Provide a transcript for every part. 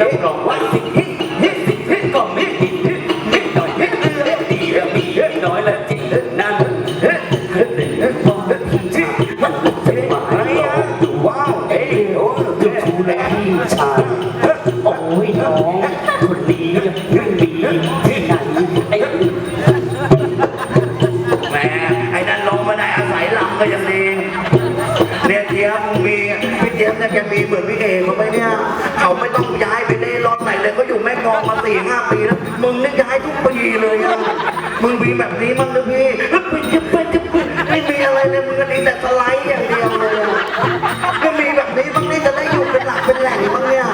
รับรองว่าสิ่งที่ฮิตสิ่งที่ก็มีฮิตฮิตฮิตหน่อยฮิตเรื่องดีเรื่องมีเรื่องน้อยและจริงเรื่องนั้นเฮ้ยเฮ้ยเฮ้ยเฮ้ยมองเรื่องที่มันลุกเป็นหมาดูว้าวเอ้ยโอ้ดูทูแลพี่ชายโอ้ยน้องคนนี้ยังไม่มีที่ไหนไอ้แหมไอ้นั่นลงมาได้อาศัยลำก็ยังดีเนี่ยเจี๊ยบมึงมีพี่เจี๊ยบเนี่ยแกมีเหมือนพี่เอกเขาไหมเนี่ยเขาไม่ต้องย้าย ม่กลองมาสี่ห้าปีแล้ว มึงนี่ย้ายทุกปีเลยอะมึงมีแบบนี้มั้งนะพี่ไม่มีอะไรเลยมึงก็ดีแต่สไลด์อย่างเดียวเลยอะก็มีแบบนี้บ้างนี่จะได้อยู่เป็นหลักเป็นแหล่งบ้างเนี่ย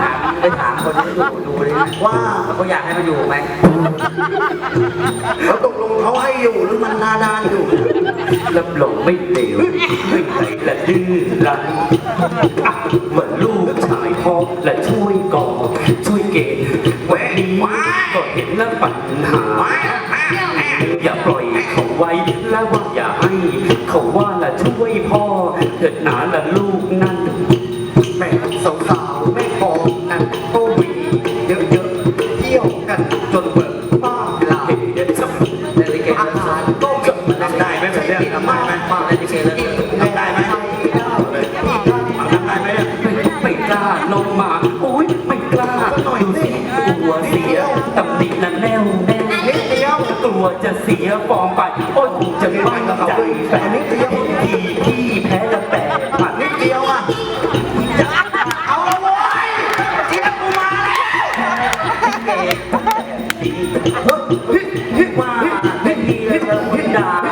ถามไปถามคนที่อยู่ดูดิว่าเขาอยากให้มาอยู่ไหมเขาตกลงเขาให้อยู่หรือมันนาดานอยู่รับรองไม่เลวไม่ไหลและดื้อรั้นอะเหมือนลูกชายพ่อ และช่วยก่อช่วยเกณฑ์วันนี้ก็เห็นแล้วปัญหา อย่าปล่อยเขาไว้แล้วว่าอย่าให้ เขาว่าละช่วยพ่อเถิดหนาละลูกนั่นแม่สงสาว จะเสียฟอร์มไปโอ้ยคงจะไม่ใจแต่นิดเดียวทีที่แพ้จะแปดพันนิดเดียวอะจะเอาละเว้ยเจี๊ยบกูมาแล้วว่าไม่มีเลยพิดาแต่ที่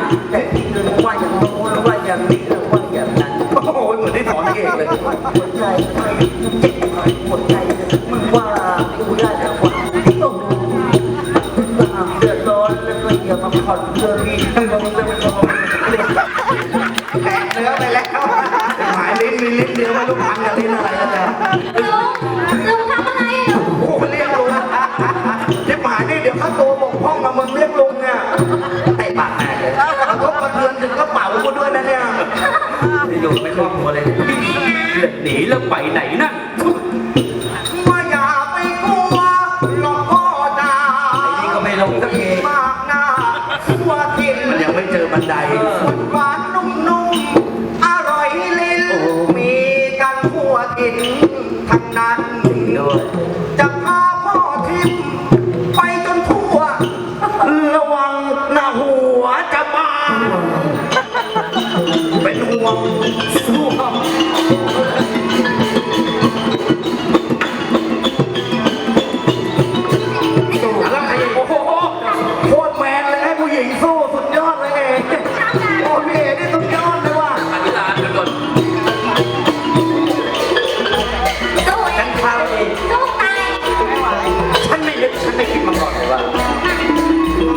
เนื้อไปแล้วหมายลิ้นมีลิ้นเดียวไม่รู้พันกับลิ้นอะไรแล้วเนี่ยลุงลุงทำอะไรอะโอ้โหเรียกลุงที่หมายนี่เดี๋ยวข้าตัวบกพร่องมามึงเรียกลุงเนี่ยไอ้ปากแตกเลยกระทบกระเทือนถึงกระเป๋ากูด้วยนะเนี่ยอยู่ไม่ครอบครัวเลยหนีแล้วไปไหนนะ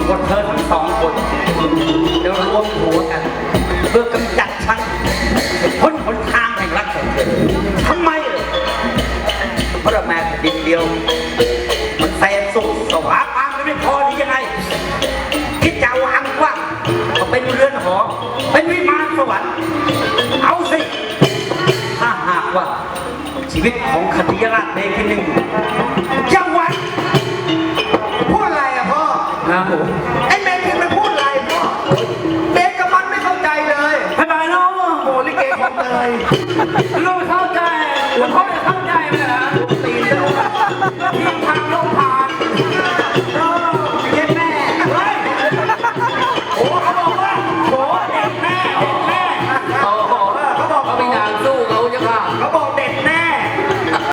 ว่าเธอทั้งสองคนจะรวมหัวกัน ทำไมเพราะเราแม่แผ่นดินเดียว มันแสนสุขสวาปางไม่พอหรือยังไง คิดจะวางกว่างก็เป็นเรือนหอ เป็นวิมานสวรรค์ เอาสิ ถ้าหากว่าชีวิตของคติยราชเมฆหนึ่งจัง இந்த